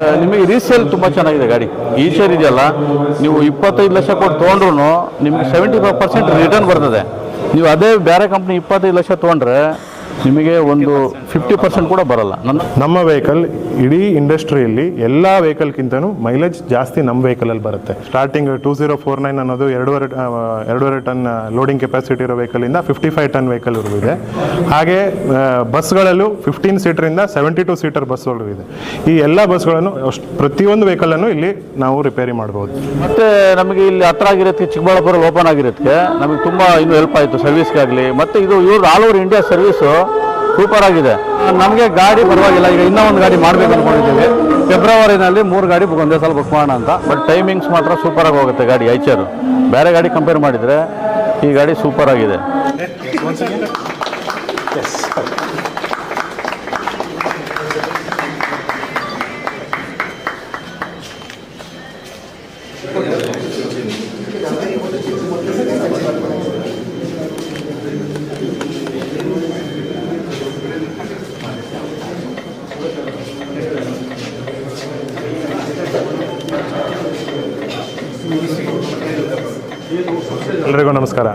ನಿಮಗೆ ರೀಸೇಲ್ ತುಂಬ ಚೆನ್ನಾಗಿದೆ ಗಾಡಿ. ಈ ಶೇರ್ ಇದೆಯಲ್ಲ, ನೀವು ಇಪ್ಪತ್ತೈದು ಲಕ್ಷ ಕೊಟ್ಟು ತೊಗೊಂಡ್ರು ನಿಮಗೆ ಸೆವೆಂಟಿ ಫೈವ್ ಪರ್ಸೆಂಟ್ ರಿಟರ್ನ್ ಬರ್ತದೆ. ನೀವು ಅದೇ ಬೇರೆ ಕಂಪ್ನಿ ಇಪ್ಪತ್ತೈದು ಲಕ್ಷ ತೊಗೊಂಡ್ರೆ ನಿಮಗೆ ಒಂದು ಫಿಫ್ಟಿ ಪರ್ಸೆಂಟ್ ಕೂಡ ಬರಲ್ಲ. ನನ್ನ ನಮ್ಮ ವೆಹಿಕಲ್ ಇಡೀ ಇಂಡಸ್ಟ್ರಿಯಲ್ಲಿ ಎಲ್ಲ ವೆಹಿಕಲ್ಗಿಂತನೂ ಮೈಲೇಜ್ ಜಾಸ್ತಿ ನಮ್ಮ ವೆಹಿಕಲಲ್ಲಿ ಬರುತ್ತೆ. Starting two zero four nine ಅನ್ನೋದು ಎರಡೂವರೆ ಎರಡೂವರೆ ಟನ್ ಲೋಡಿಂಗ್ ಕೆಪಾಸಿಟಿ ಇರೋ ವೆಹಿಕಲಿಂದ ಫಿಫ್ಟಿ ಫೈವ್ ಟನ್ ವೆಹಿಕಲ್ ಇದೆ. ಹಾಗೆ ಬಸ್ಗಳಲ್ಲೂ ಫಿಫ್ಟೀನ್ ಸೀಟರಿಂದ ಸೆವೆಂಟಿ ಟು ಸೀಟರ್ ಬಸ್ಗಳು ಇದೆ. ಈ ಎಲ್ಲ ಬಸ್ಗಳನ್ನು ಅಷ್ಟು ಪ್ರತಿಯೊಂದು ವೆಹಿಕಲನ್ನು ಇಲ್ಲಿ ನಾವು ರಿಪೇರಿ ಮಾಡ್ಬೋದು. ಮತ್ತೆ ನಮಗೆ ಇಲ್ಲಿ ಹತ್ರ ಆಗಿರೋದಕ್ಕೆ ಚಿಕ್ಕಬಳ್ಳಾಪುರ ಓಪನ್ ಆಗಿರೋದಕ್ಕೆ ನಮಗೆ ತುಂಬ ಇದು ಹೆಲ್ಪ್ ಆಯಿತು ಸರ್ವಿಸ್ಗಾಗಲಿ ಮತ್ತು ಇದು ಇವ್ರು all over India service super ಆಗಿದೆ. ನಮಗೆ ಗಾಡಿ ಪರವಾಗಿಲ್ಲ. ಈಗ ಇನ್ನೂ ಒಂದು ಗಾಡಿ ಮಾಡಬೇಕು ಅಂದ್ಕೊಂಡಿದ್ದೀವಿ ಫೆಬ್ರವರಿನಲ್ಲಿ ಮೂರು ಗಾಡಿ ಒಂದೇ ಸಲ ಬುಕ್ ಮಾಡೋಣ ಅಂತ. ಬಟ್ ಟೈಮಿಂಗ್ಸ್ ಮಾತ್ರ ಸೂಪರ್ ಆಗಿ ಹೋಗುತ್ತೆ ಗಾಡಿ ಐಚರು ಬೇರೆ ಗಾಡಿ ಕಂಪೇರ್ ಮಾಡಿದರೆ ಈ ಗಾಡಿ ಸೂಪರ್ ಆಗಿದೆ. ಎಲ್ರಿಗೂ ನಮಸ್ಕಾರ.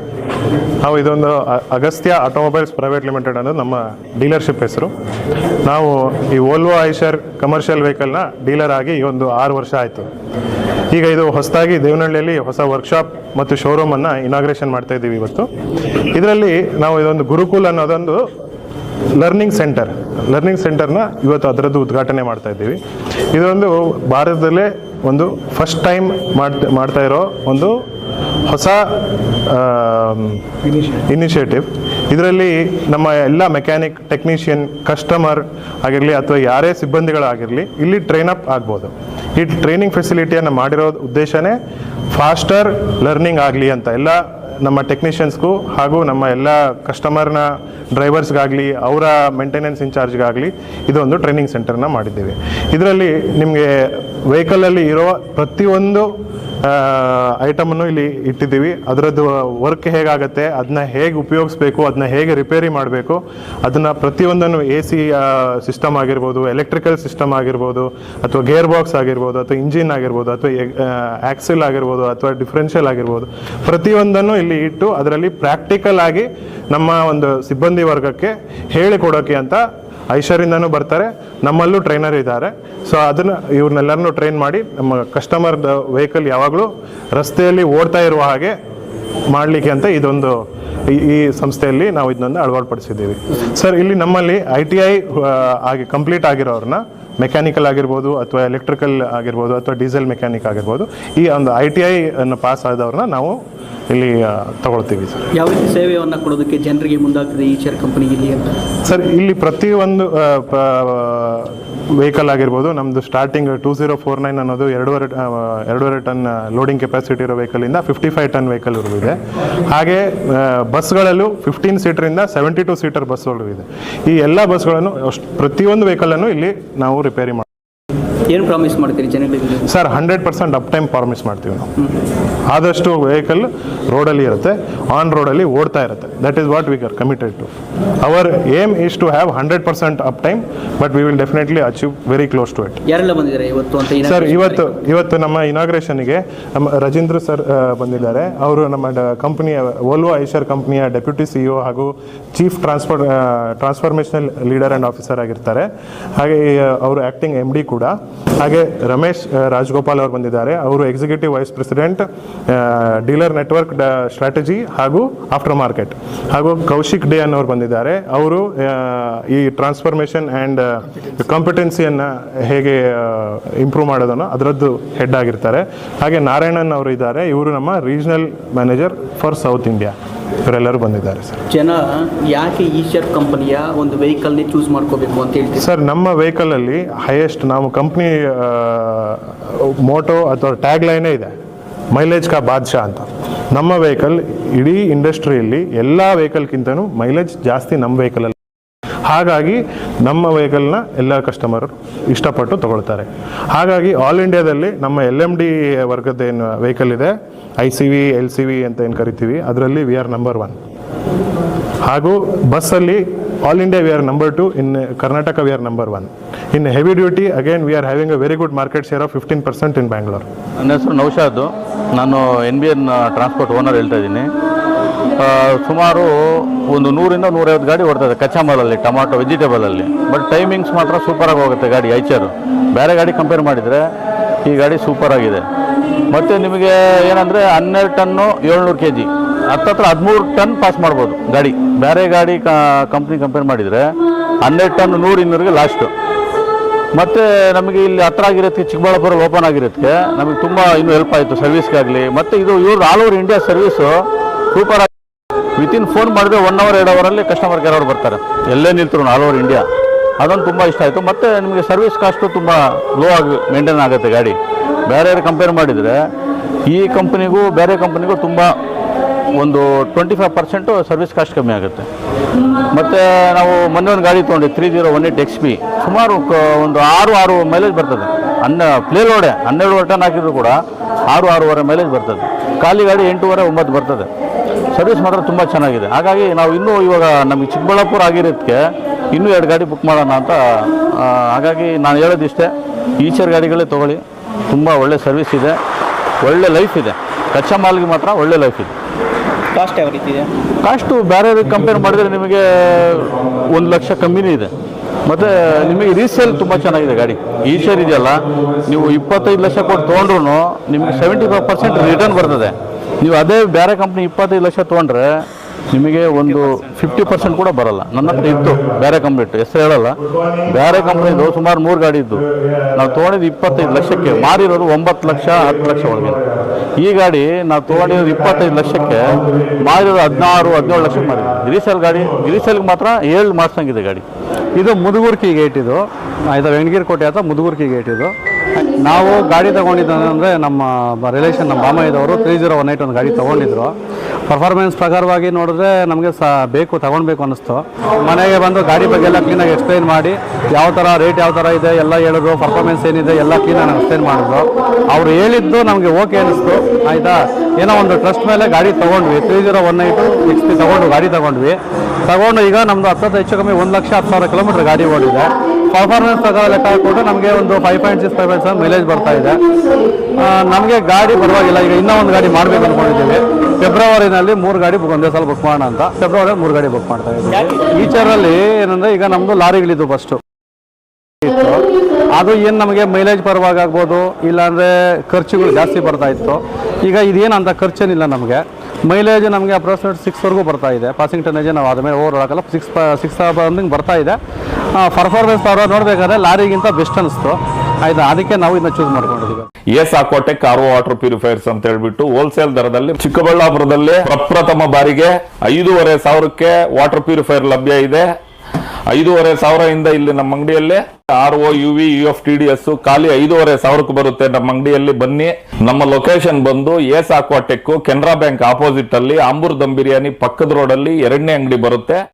ನಾವು ಇದೊಂದು ಅಗಸ್ತ್ಯ ಆಟೋಮೊಬೈಲ್ಸ್ ಪ್ರೈವೇಟ್ ಲಿಮಿಟೆಡ್ ಅನ್ನೋದು ನಮ್ಮ ಡೀಲರ್ಶಿಪ್ ಹೆಸರು. ನಾವು ಈ ಓಲ್ವೋ ಐಶರ್ ಕಮರ್ಷಿಯಲ್ ವೆಹಿಕಲ್ನ ಡೀಲರ್ ಆಗಿ ಈ ಒಂದು ಆರು ವರ್ಷ ಆಯಿತು. ಈಗ ಇದು ಹೊಸದಾಗಿ ದೇವನಹಳ್ಳಿಯಲ್ಲಿ ಹೊಸ ವರ್ಕ್ಶಾಪ್ ಮತ್ತು ಶೋರೂಮನ್ನು ಇನಾಗ್ರೇಷನ್ ಮಾಡ್ತಾ ಇದ್ದೀವಿ ಇವತ್ತು. ಇದರಲ್ಲಿ ನಾವು ಇದೊಂದು ಗುರುಕುಲ್ ಅನ್ನೋದೊಂದು ಲರ್ನಿಂಗ್ ಸೆಂಟರ್ ಲರ್ನಿಂಗ್ ಸೆಂಟರ್ನ ಇವತ್ತು ಅದರದ್ದು ಉದ್ಘಾಟನೆ ಮಾಡ್ತಾ ಇದ್ದೀವಿ. ಇದೊಂದು ಭಾರತದಲ್ಲೇ ಒಂದು ಫಸ್ಟ್ ಟೈಮ್ ಮಾಡ್ತಾ ಮಾಡ್ತಾ ಇರೋ ಒಂದು ಹೊಸ ಇನಿಷಿಯೇಟಿವ್ ಇದರಲ್ಲಿ ನಮ್ಮ ಎಲ್ಲ ಮೆಕ್ಯಾನಿಕ್ ಟೆಕ್ನಿಷಿಯನ್ ಕಸ್ಟಮರ್ ಆಗಿರಲಿ ಅಥವಾ ಯಾರೇ ಸಿಬ್ಬಂದಿಗಳಾಗಿರಲಿ ಇಲ್ಲಿ ಟ್ರೈನ್ ಅಪ್ ಆಗ್ಬೋದು. ಈ ಟ್ರೈನಿಂಗ್ ಫೆಸಿಲಿಟಿಯನ್ನು ಮಾಡಿರೋ ಉದ್ದೇಶನೇ ಫಾಸ್ಟರ್ ಲರ್ನಿಂಗ್ ಆಗಲಿ ಅಂತ. ಎಲ್ಲ ನಮ್ಮ ಟೆಕ್ನಿಷಿಯನ್ಸ್ಗೂ ಹಾಗೂ ನಮ್ಮ ಎಲ್ಲ ಕಸ್ಟಮರ್ನ ಡ್ರೈವರ್ಸ್ಗಾಗಲಿ ಅವರ ಮೇಂಟೆನೆನ್ಸ್ ಇನ್ಚಾರ್ಜ್ಗಾಗಲಿ ಇದೊಂದು ಟ್ರೈನಿಂಗ್ ಸೆಂಟರ್ನ ಮಾಡಿದ್ದೀವಿ. ಇದರಲ್ಲಿ ನಿಮಗೆ ವೆಹಿಕಲಲ್ಲಿ ಇರೋ ಪ್ರತಿಯೊಂದು ಐಟಮನ್ನು ಇಲ್ಲಿ ಇಟ್ಟಿದ್ದೀವಿ. ಅದರದ್ದು ವರ್ಕ್ ಹೇಗಾಗುತ್ತೆ ಅದನ್ನ ಹೇಗೆ ಉಪಯೋಗಿಸ್ಬೇಕು ಅದನ್ನ ಹೇಗೆ ರಿಪೇರಿ ಮಾಡಬೇಕು, ಅದನ್ನು ಪ್ರತಿಯೊಂದನ್ನು ಎ ಸಿ ಸಿಸ್ಟಮ್ ಆಗಿರ್ಬೋದು ಎಲೆಕ್ಟ್ರಿಕಲ್ ಸಿಸ್ಟಮ್ ಆಗಿರ್ಬೋದು, ಅಥವಾ ಗೇರ್ ಬಾಕ್ಸ್ ಆಗಿರ್ಬೋದು, ಅಥವಾ ಇಂಜಿನ್ ಆಗಿರ್ಬೋದು, ಅಥವಾ ಆಕ್ಸಿಲ್ ಆಗಿರ್ಬೋದು, ಅಥವಾ ಡಿಫ್ರೆನ್ಷಿಯಲ್ ಆಗಿರ್ಬೋದು, ಪ್ರತಿಯೊಂದನ್ನು ಇಲ್ಲಿ ಇಟ್ಟು ಅದರಲ್ಲಿ ಪ್ರಾಕ್ಟಿಕಲ್ ಆಗಿ ನಮ್ಮ ಒಂದು ಸಿಬ್ಬಂದಿ ವರ್ಗಕ್ಕೆ ಹೇಳಿಕೊಡೋಕೆ ಅಂತ ಐಶ್ವರ್ಯಿಂದನೂ ಬರ್ತಾರೆ. ನಮ್ಮಲ್ಲೂ ಟ್ರೈನರ್ ಇದ್ದಾರೆ. ಸೊ ಅದನ್ನು ಇವ್ರನ್ನೆಲ್ಲರನ್ನೂ ಟ್ರೈನ್ ಮಾಡಿ ನಮ್ಮ ಕಸ್ಟಮರ್ ವೆಹಿಕಲ್ ಯಾವಾಗಲೂ ರಸ್ತೆಯಲ್ಲಿ ಓಡ್ತಾ ಇರುವ ಹಾಗೆ ಮಾಡಲಿಕ್ಕೆ ಅಂತ ಇದೊಂದು ಈ- ಈ ಸಂಸ್ಥೆಯಲ್ಲಿ ನಾವು ಇದನ್ನ ಅಳವಡಿಸಿದ್ದೀವಿ ಸರ್ ಇಲ್ಲಿ ನಮ್ಮಲ್ಲಿ ಐ ಟಿ ಐ ಆಗಿ ಕಂಪ್ಲೀಟ್ ಆಗಿರೋರನ್ನ ಮೆಕ್ಯಾನಿಕಲ್ ಆಗಿರ್ಬೋದು ಅಥವಾ ಎಲೆಕ್ಟ್ರಿಕಲ್ ಆಗಿರ್ಬೋದು ಅಥವಾ ಡೀಸೆಲ್ ಮೆಕ್ಯಾನಿಕ್ ಆಗಿರ್ಬೋದು ಈ ಒಂದು ಐ ಟಿ ಐ ಅನ್ನು ಪಾಸ್ ಆದವ್ರನ್ನ ನಾವು ಇಲ್ಲಿ ತಗೊಳ್ತೀವಿ ಸರ್. ಯಾವ ರೀತಿ ಸೇವೆಯನ್ನು ಕೊಡೋದಕ್ಕೆ ಜನರಿಗೆ ಮುಂದಾಗ್ತದೆ ಈ ಚೇರ್ ಕಂಪನಿ ಇಲ್ಲಿ ಅಂತ? ಸರ್ ಇಲ್ಲಿ ಪ್ರತಿಯೊಂದು ವೆಹಿಕಲ್ ಆಗಿರ್ಬೋದು ನಮ್ಮದು starting two zero four nine ಅನ್ನೋದು ಎರಡೂವರೆ ಎರಡೂವರೆ ಟನ್ ಲೋಡಿಂಗ್ ಕೆಪಾಸಿಟಿ ಇರೋ ವೆಹಿಕಲಿಂದ ಫಿಫ್ಟಿ ಫೈವ್ ಟನ್ ವೆಹಿಕಲ್ ಇದೆ. ಹಾಗೆ ಬಸ್ಗಳಲ್ಲೂ ಫಿಫ್ಟೀನ್ ಸೀಟರಿಂದ ಸೆವೆಂಟಿ ಟು ಸೀಟರ್ ಬಸ್ಗಳು ಇದೆ. ಈ ಎಲ್ಲ ಬಸ್ಗಳನ್ನು ಪ್ರತಿಯೊಂದು ವೆಹಿಕಲನ್ನು ಇಲ್ಲಿ ನಾವು ರಿಪೇರಿ ಮಾಡಿ ಏನು ಪ್ರಾಮಿಸ್ ಮಾಡ್ತೀರಿ ಜನಗಳಿಗೆ? Sir hundred percent uptime promise ಮಾಡ್ತೀವಿ ನಾವು. ಆದಷ್ಟು ವೆಹಿಕಲ್ ರೋಡಲ್ಲಿ ಇರುತ್ತೆ ಆನ್ ರೋಡಲ್ಲಿ ಓಡ್ತಾ ಇರುತ್ತೆ. That is what we are committed to our aim is to have hundred percent uptime but we will definitely achieve very close to it ಯಾರೆಲ್ಲ ಬಂದಿದ್ದಾರೆ ಇವತ್ತು ಅಂತ ಸರ್ ಇವತ್ತು ಇವತ್ತು ನಮ್ಮ ಇನಾಗ್ರೇಷನ್ಗೆ ನಮ್ಮ ರಜೀಂದ್ರ ಸರ್ ಬಂದಿದ್ದಾರೆ. ಅವರು ನಮ್ಮ ಕಂಪನಿಯ ಓಲ್ವೋ ಐಶರ್ ಕಂಪನಿಯ ಡೆಪ್ಯೂಟಿ ಸಿ ಇಒ ಹಾಗೂ chief transfer transformational leader and officer ಆಗಿರ್ತಾರೆ. ಹಾಗೆ ಅವರು ಆ್ಯಕ್ಟಿಂಗ್ ಎಂ ಡಿ ಕೂಡ. ಹಾಗೆ ರಮೇಶ್ ರಾಜ್ಗೋಪಾಲ್ ಅವರು ಬಂದಿದ್ದಾರೆ. ಅವರು executive vice president dealer network strategy ಹಾಗೂ ಆಫ್ಟರ್ ಮಾರ್ಕೆಟ್ ಹಾಗೂ ಕೌಶಿಕ್ ಡೇ ಅನ್ನೋರು ಬಂದಿದ್ದಾರೆ. ಅವರು ಈ ಟ್ರಾನ್ಸ್ಫಾರ್ಮೇಷನ್ ಆ್ಯಂಡ್ ಕಾಂಪಿಟೆನ್ಸಿಯನ್ನು ಹೇಗೆ ಇಂಪ್ರೂವ್ ಮಾಡೋದನ್ನು ಅದರದ್ದು ಹೆಡ್ ಆಗಿರ್ತಾರೆ. ಹಾಗೆ ನಾರಾಯಣನ್ ಅವರು ಇದ್ದಾರೆ. ಇವರು ನಮ್ಮ regional manager for South India ಇವರೆಲ್ಲರೂ ಬಂದಿದ್ದಾರೆ ಸರ್. ಜನ ಯಾಕೆ ಈಶರ್ ಶೇರ್ ಕಂಪನಿಯ ಒಂದು ವೆಹಿಕಲ್ನೇ ಚೂಸ್ ಮಾಡ್ಕೋಬೇಕು ಅಂತ ಹೇಳ್ತೀವಿ ಸರ್ ನಮ್ಮ ವೆಹಿಕಲಲ್ಲಿ ಹೈಯೆಸ್ಟ್ ನಾವು ಕಂಪ್ನಿ ಮೋಟೋ ಅಥವಾ ಟ್ಯಾಗ್ ಲೈನ್ ಇದೆ. ಮೈಲೇಜ್ ಕಾ ಬಾದ್ಶಾ ಅಂತ. ನಮ್ಮ ವೆಹಿಕಲ್ ಇಡೀ ಇಂಡಸ್ಟ್ರಿಯಲ್ಲಿ ಎಲ್ಲ ವೆಹಿಕಲ್ಗಿಂತನೂ ಮೈಲೇಜ್ ಜಾಸ್ತಿ ನಮ್ಮ ವೆಹಿಕಲಲ್ಲಿ ಹಾಗಾಗಿ ನಮ್ಮ ವೆಹಿಕಲ್ನ ಎಲ್ಲ ಕಸ್ಟಮರ್ ಇಷ್ಟಪಟ್ಟು ತಗೊಳ್ತಾರೆ. ಹಾಗಾಗಿ ಆಲ್ ಇಂಡಿಯಾದಲ್ಲಿ ನಮ್ಮ ಎಲ್ ಎಂ ಡಿ ವರ್ಗದ ಏನು ವೆಹಿಕಲ್ ಇದೆ I C V L C V ಅಂತ ಏನು ಕರಿತೀವಿ, ಅದರಲ್ಲಿ ವಿ ಆರ್ ನಂಬರ್ ಒನ್ ಹಾಗೂ ಬಸ್ಸಲ್ಲಿ all India we are number two in Karnataka we are number one in heavy duty again we are having a very good market share of fifteen percent in Bangalore ನನ್ನ ಹೆಸರು ನೌಶಾದ್. ನಾನು N B N transport owner ಹೇಳ್ತಾ ಇದ್ದೀನಿ. ಸುಮಾರು ಒಂದು ನೂರಿಂದ ನೂರೈವತ್ತು ಗಾಡಿ ಓಡ್ತದೆ ಕಚ್ಚಾ ಮಾಲಲ್ಲಿ ಟೊಮಾಟೊ ವೆಜಿಟೇಬಲಲ್ಲಿ. ಬಟ್ ಟೈಮಿಂಗ್ಸ್ ಮಾತ್ರ ಸೂಪರಾಗಿ ಹೋಗುತ್ತೆ ಗಾಡಿ ಐಚರು ಬೇರೆ ಗಾಡಿ ಕಂಪೇರ್ ಮಾಡಿದರೆ ಈ ಗಾಡಿ ಸೂಪರ್ ಆಗಿದೆ. ಮತ್ತು ನಿಮಗೆ ಏನಂದರೆ ಹನ್ನೆರಡು ಟನ್ನು ಏಳ್ನೂರು ಕೆ ಜಿ ಹತ್ತತ್ರ ಹದಿಮೂರು ಟನ್ ಪಾಸ್ ಮಾಡ್ಬೋದು ಗಾಡಿ. ಬೇರೆ ಗಾಡಿ ಕಂಪ್ನಿ ಕಂಪೇರ್ ಮಾಡಿದರೆ ಹನ್ನೆರಡು ಟನ್ ನೂರು ಇನ್ನೂರಿಗೆ ಲಾಸ್ಟು ಮತ್ತು ನಮಗೆ ಇಲ್ಲಿ ಹತ್ರ ಆಗಿರೋದಕ್ಕೆ ಚಿಕ್ಕಬಳ್ಳಾಪುರ ಓಪನ್ ಆಗಿರೋದಕ್ಕೆ ನಮಗೆ ತುಂಬ ಇನ್ನೂ ಹೆಲ್ಪ್ ಆಯಿತು ಸರ್ವಿಸ್ಗಾಗಲಿ ಮತ್ತು ಇದು ಇವ್ರದ್ದು all over India service super within phone ಮಾಡಿದ್ರೆ ಒನ್ ಅವರ್ ಎರಡು ಅವರಲ್ಲಿ ಕಸ್ಟಮರ್ ಕೇರ್ ಅವ್ರು ಬರ್ತಾರೆ. ಎಲ್ಲೇ ನಿಲ್ತರು ಆಲ್ ಓವರ್ ಇಂಡಿಯಾ ಅದೊಂದು ತುಂಬ ಇಷ್ಟ ಆಯಿತು. ಮತ್ತು ನಿಮಗೆ ಸರ್ವಿಸ್ ಕಾಸ್ಟು ತುಂಬ ಲೋ ಆಗಿ ಮೇಂಟೈನ್ ಆಗುತ್ತೆ ಗಾಡಿ. ಬೇರೆ ಕಂಪೇರ್ ಮಾಡಿದರೆ, ಈ ಕಂಪ್ನಿಗೂ ಬೇರೆ ಕಂಪ್ನಿಗೂ ತುಂಬ ಒಂದು twenty five percent service cost ಕಮ್ಮಿ ಆಗುತ್ತೆ. ಮತ್ತು ನಾವು ಮೊನ್ನೆ ಒಂದು ಗಾಡಿ ತೊಗೊಂಡು three zero one eight X P ಸುಮಾರು ಒಂದು ಆರು ಆರು ಮೈಲೇಜ್ ಬರ್ತದೆ. ಹನ್ನ ಪ್ಲೇ ಲೋಡೆ ಹನ್ನೆರಡು ಟನ್ ಹಾಕಿದ್ರು ಕೂಡ ಆರು ಆರೂವರೆ ಮೈಲೇಜ್ ಬರ್ತದೆ. ಖಾಲಿ ಗಾಡಿ ಎಂಟೂವರೆ ಒಂಬತ್ತು ಬರ್ತದೆ. ಸರ್ವಿಸ್ ಮಾತ್ರ ತುಂಬ ಚೆನ್ನಾಗಿದೆ. ಹಾಗಾಗಿ ನಾವು ಇನ್ನೂ ಇವಾಗ ನಮಗೆ ಚಿಕ್ಕಬಳ್ಳಾಪುರ ಆಗಿರೋದಕ್ಕೆ ಇನ್ನೂ ಎರಡು ಗಾಡಿ ಬುಕ್ ಮಾಡೋಣ ಅಂತ ಹಾಗಾಗಿ ನಾನು ಹೇಳೋದಿಷ್ಟೇ ಈಚರ್ ಗಾಡಿಗಳೇ ತೊಗೊಳ್ಳಿ. ತುಂಬ ಒಳ್ಳೆ ಸರ್ವಿಸ್ ಇದೆ. ಒಳ್ಳೆ ಲೈಫ್ ಇದೆ. ಕಚ್ಚಾ ಮಾಲ್ಗೆ ಮಾತ್ರ ಒಳ್ಳೆ ಲೈಫ್ ಇದೆ. ಕಾಸ್ಟ್ ಯಾವ ರೀತಿ ಇದೆ? ಕಾಸ್ಟು ಬೇರೆ ಕಂಪೇರ್ ಮಾಡಿದರೆ ನಿಮಗೆ ಒಂದು ಲಕ್ಷ ಕಮ್ಮಿನೇ ಇದೆ. ಮತ್ತು ನಿಮಗೆ ರೀಸೇಲ್ ತುಂಬ ಚೆನ್ನಾಗಿದೆ ಗಾಡಿ. ಈ ಇದೆಯಲ್ಲ, ನೀವು ಇಪ್ಪತ್ತೈದು ಲಕ್ಷ ಕೊಟ್ಟು ತೊಗೊಂಡ್ರು ನಿಮಗೆ ಸೆವೆಂಟಿ ಫೈವ್ ಪರ್ಸೆಂಟ್ ರಿಟರ್ನ್ ಬರ್ತದೆ. ನೀವು ಅದೇ ಬೇರೆ ಕಂಪ್ನಿ ಇಪ್ಪತ್ತೈದು ಲಕ್ಷ ತೊಗೊಂಡ್ರೆ ನಿಮಗೆ ಒಂದು ಫಿಫ್ಟಿ ಪರ್ಸೆಂಟ್ ಕೂಡ ಬರಲ್ಲ. ನನ್ನ ಹತ್ರ ಇತ್ತು ಬೇರೆ ಕಂಪ್ನಿ ಇಟ್ಟು ಹೆಸರು ಹೇಳಲ್ಲ. ಬೇರೆ ಕಂಪ್ನಿದು ಸುಮಾರು ಮೂರು ಗಾಡಿ ಇದ್ದು. ನಾವು ತೊಗೊಂಡಿದ್ದು ಇಪ್ಪತ್ತೈದು ಲಕ್ಷಕ್ಕೆ, ಮಾರಿರೋದು ಒಂಬತ್ತು ಲಕ್ಷ, ಹತ್ತು ಲಕ್ಷ ಒಳಗೆ ಈ ಗಾಡಿ ನಾವು ತೊಗೊಂಡಿರೋದು ಇಪ್ಪತ್ತೈದು ಲಕ್ಷಕ್ಕೆ, ಮಾರಿರೋದು ಹದಿನಾರು, ಹದಿನೇಳು ಲಕ್ಷಕ್ಕೆ ಮಾರಿ ಗ್ರೀಸೆಲ್ ಗಾಡಿ ಗ್ರೀಸೆಲ್ಗೆ ಮಾತ್ರ ಏಳು ಮಾಡ್ಸಂಗಿದೆ ಗಾಡಿ. ಇದು ಮುದುಗುರ್ಕಿ ಗೇಟ್ ಇದು. ಇದು ವೆಂಗಿರ್ ಕೋಟೆ ಅಥವಾ ಮುದುಗುರ್ಕಿ ಗೇಟ್ ಇದು. ನಾವು ಗಾಡಿ ತಗೊಂಡಿದ್ದು ಅಂದರೆ ನಮ್ಮ ರಿಲೇಷನ್ ನಮ್ಮ ಮಾಮಯ್ಯದವರು ತ್ರೀ ಜೀರೋ ಒನ್ ಏಯ್ಟ್ ಒಂದು ಗಾಡಿ ತೊಗೊಂಡಿದ್ರು. ಪರ್ಫಾರ್ಮೆನ್ಸ್ ಪ್ರಕಾರವಾಗಿ ನೋಡಿದ್ರೆ ನಮಗೆ ಸಹ ಬೇಕು ತಗೊಳ್ಬೇಕು ಅನ್ನಿಸ್ತು. ಮನೆಗೆ ಬಂದು ಗಾಡಿ ಬಗ್ಗೆ ಎಲ್ಲ ಕ್ಲೀನಾಗಿ ಎಕ್ಸ್ಪ್ಲೈನ್ ಮಾಡಿ, ಯಾವ ಥರ ರೇಟ್ ಯಾವ ಥರ ಇದೆ, ಎಲ್ಲ ಹೇಳಿದ್ರು ಪರ್ಫಾರ್ಮೆನ್ಸ್ ಏನಿದೆ, ಎಲ್ಲ ಕ್ಲೀನಾಗಿ ಎಕ್ಸ್ಪ್ಲೈನ್ ಮಾಡಿದ್ರು. ಅವ್ರು ಹೇಳಿದ್ದು ನಮಗೆ ಓಕೆ ಅನ್ನಿಸ್ತು. ಆಯಿತಾ? ಏನೋ ಒಂದು ಟ್ರಸ್ಟ್ ಮೇಲೆ ಗಾಡಿ ತೊಗೊಂಡ್ವಿ. Three zero one eight X P ತೊಗೊಂಡು ಗಾಡಿ ತೊಗೊಂಡ್ವಿ. ತಗೊಂಡು ಈಗ ನಮ್ಮದು ಹತ್ತತ್ತು ಹೆಚ್ಚು ಕಮ್ಮಿ ಒಂದು ಲಕ್ಷ ಹತ್ತು ಸಾವಿರ ಕಿಲೋಮೀಟರ್ ಗಾಡಿ ಓಡಿದೆ. ಪರ್ಫಾರ್ಮೆನ್ಸ್ ಪ್ರಕಾರ ಲೆಕ್ಕ ಹಾಕ್ಬಿಟ್ಟು ನಮಗೆ ಒಂದು five point six five point seven mileage ಬರ್ತಾ ಇದೆ. ನಮಗೆ ಗಾಡಿ ಪರವಾಗಿಲ್ಲ. ಈಗ ಇನ್ನೂ ಒಂದು ಗಾಡಿ ಮಾಡಬೇಕು ಅಂದ್ಕೊಂಡಿದ್ದೀವಿ ಫೆಬ್ರವರಿನಲ್ಲಿ ಮೂರು ಗಾಡಿ ಬುಕ್ ಒಂದೇ ಸಲ ಬುಕ್ ಮಾಡೋಣ ಅಂತ. ಫೆಬ್ರವರಿ ಮೂರು ಗಾಡಿ ಬುಕ್ ಮಾಡ್ತಾ ಇದ್ದೀವಿ. ಈಚರಲ್ಲಿ ಏನಂದರೆ ಈಗ ನಮ್ಮದು ಲಾರಿಗಳಿದ್ದು ಫಸ್ಟು ಅದು ಏನು ನಮಗೆ ಮೈಲೇಜ್ ಪರವಾಗಿ ಆಗ್ಬೋದು ಇಲ್ಲಾಂದರೆ ಖರ್ಚುಗಳು ಜಾಸ್ತಿ ಬರ್ತಾ ಇತ್ತು. ಈಗ ಇದೇನು ಅಂತ ಖರ್ಚೇನಿಲ್ಲ ನಮಗೆ. ಮೈಲೇಜ್ ನಮಗೆ ಅಪ್ರಾಕ್ಸಿಮೇಟ್ ಸಿಕ್ಸ್ವರೆಗೂ ಬರ್ತಾ ಇದೆ. ಪಾಸಿಂಗ್ ಟನೇಜೇ ನಾವು ಆದಮೇಲೆ ಓವರ್ ಹಾಕಲ್ಲ ಸಿಕ್ಸ್ ಸಿಕ್ಸ್ ಬಂದಿಂಗ್ ಬರ್ತಾ ಇದೆ. ಪರ್ಫಾರ್ಮೆನ್ಸ್ ಅವರ ನೋಡಬೇಕಾದ್ರೆ ಲಾರಿಗಿಂತ ಬೆಸ್ಟ್ ಅನಿಸ್ತು. ಆಯ್ತಾ, ಅದಕ್ಕೆ ನಾವು ಇದನ್ನ ಚೂಸ್ ಮಾಡ್ಕೊಂಡಿದ್ದೀವಿ. S Aquatech R water purifiers ಅಂತ ಹೇಳ್ಬಿಟ್ಟು ಹೋಲ್ಸೇಲ್ ದರದಲ್ಲಿ ಚಿಕ್ಕಬಳ್ಳಾಪುರದಲ್ಲಿ ಪ್ರಪ್ರಥಮ ಬಾರಿಗೆ ಐದೂವರೆ ಸಾವಿರಕ್ಕೆ ವಾಟರ್ ಪ್ಯೂರಿಫೈರ್ ಲಭ್ಯ ಇದೆ. ಐದೂವರೆ ಸಾವಿರದಿಂದ ಇಲ್ಲಿ ನಮ್ಮ ಅಂಗಡಿಯಲ್ಲಿ R O U V U F T D S ಖಾಲಿ ಐದೂವರೆ ಸಾವಿರಕ್ಕೆ ಬರುತ್ತೆ ನಮ್ಮ ಅಂಗಡಿಯಲ್ಲಿ. ಬನ್ನಿ, ನಮ್ಮ ಲೊಕೇಶನ್ ಬಂದು S Aquatech Canara bank opposite ಅಲ್ಲಿ ಆಂಬೂರ್ ದಮ್ ಬಿರಿಯಾನಿ ಪಕ್ಕದ ರೋಡ್ ಅಲ್ಲಿ ಎರಡನೇ ಅಂಗಡಿ ಬರುತ್ತೆ.